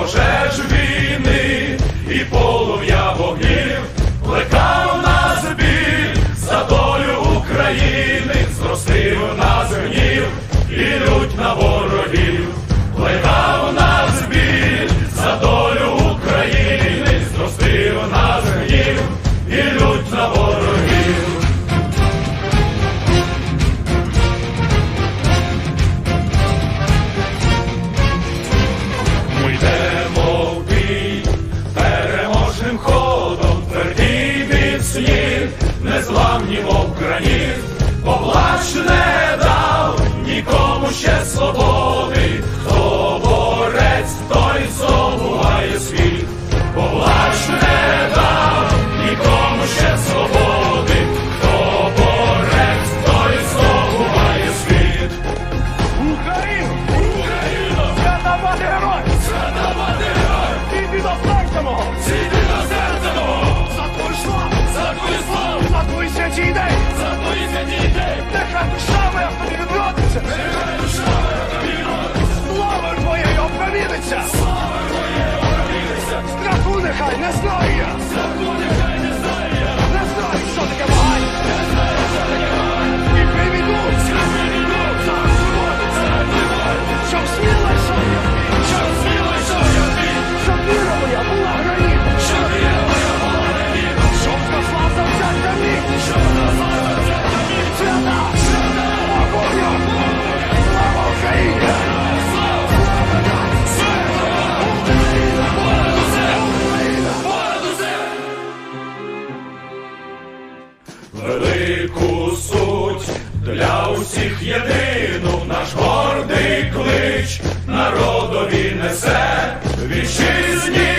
пожеж війни і полум'я вогнів плекав нас біль за долю України, зростив нас гнів і лють на волю. не зламні, мов поплач не дав нікому ще свободу. nas noia! музику суть, для усіх єдину наш гордий клич, народові несе вітчизні.